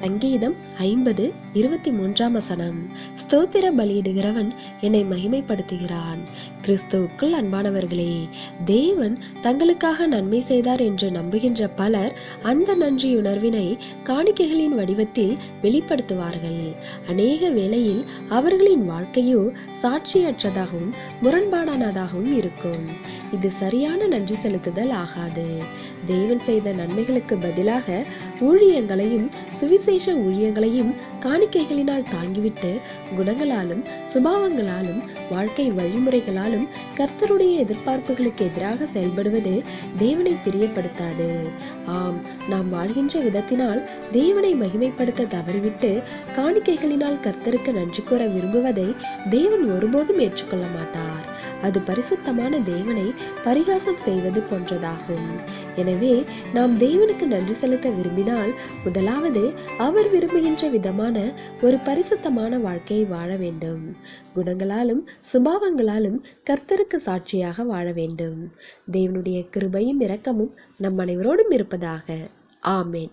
சங்கீதம் ஐம்பது இருபத்தி மூன்றாம் வசனம். ஸ்தோத்திர பலியிடுகிறவன் என்னை மகிமைப்படுத்துகிறான். கிறிஸ்துவுக்குள் அன்பானவர்களே தேவன் தங்களுக்காக நன்மை செய்தார் என்று நம்புகின்ற பலர் அந்த நன்றியுணர்வினை காணிக்கைகளின் வடிவத்தில் வெளிப்படுத்துவார்கள். அநேக வேளையில் அவர்களின் வாழ்க்கையோ சாட்சியற்றதாகவும் முரண்பாடானதாகவும் இருக்கும். இது சரியான நன்றி செலுத்துதல் ஆகாது. தேவன் செய்த நன்மைகளுக்கு பதிலாக ஊழியங்களையும் சுவிசேஷ ஊழியங்களையும் காணிக்கைகளினால் தாங்கிவிட்டு குணங்களாலும் சுபாவங்களாலும் வாழ்க்கை வழிமுறைகளாலும் கர்த்தருடைய எதிர்பார்ப்புகளுக்கு எதிராக செயல்படுவது தேவனை பிரியப்படுத்தாது. ஆம் நாம் வாழ்கின்ற விதத்தினால் தேவனை மகிமைப்படுத்த தவறிவிட்டு காணிக்கைகளினால் கர்த்தருக்கு நன்றி கூற விரும்புவதை தேவன் ஒருபோதும் ஏற்றுக்கொள்ள மாட்டார். அது பரிசுத்தமான தேவனை பரிகாசம் செய்வது போன்றதாகும். எனவே நாம் தேவனுக்கு நன்றி செலுத்த விரும்பினால் முதலாவது அவர் விரும்புகின்ற விதமான ஒரு பரிசுத்தமான வாழ்க்கையை வாழ வேண்டும். குணங்களாலும் சுபாவங்களாலும் கர்த்தருக்கு சாட்சியாக வாழ வேண்டும். தேவனுடைய கிருபையும் இரக்கமும் நம் அனைவரோடும் இருப்பதாக. ஆமேன்.